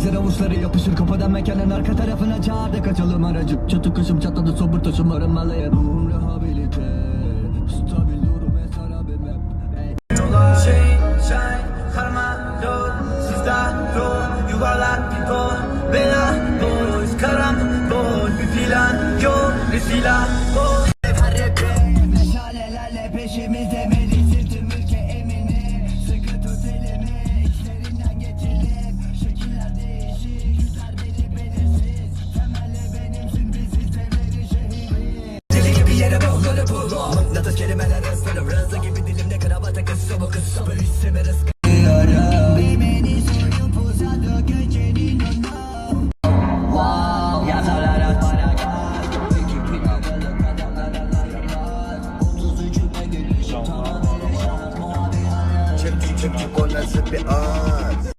Getir avuçları yapışır kapıdan mekanın arka tarafına çağırdı kaçalım aracı Çatı kaşım çatladı sobur taşım arınmalıyım Ruhum rehabilite. Stabil durum esar abim hep Shine, shine, karma, yol, sizden yol, yuvarlak bir kol, bela, boş, karam, boş, bir plan, yok, bir silah, boş. Meşalelerle peşimizde Melihsin gecenin onu Wow Yazarlara para gaz İki plakalı kadınlara layıklar 33'üne gelişim tamam Çöpçü çöpçü o nasıl bir an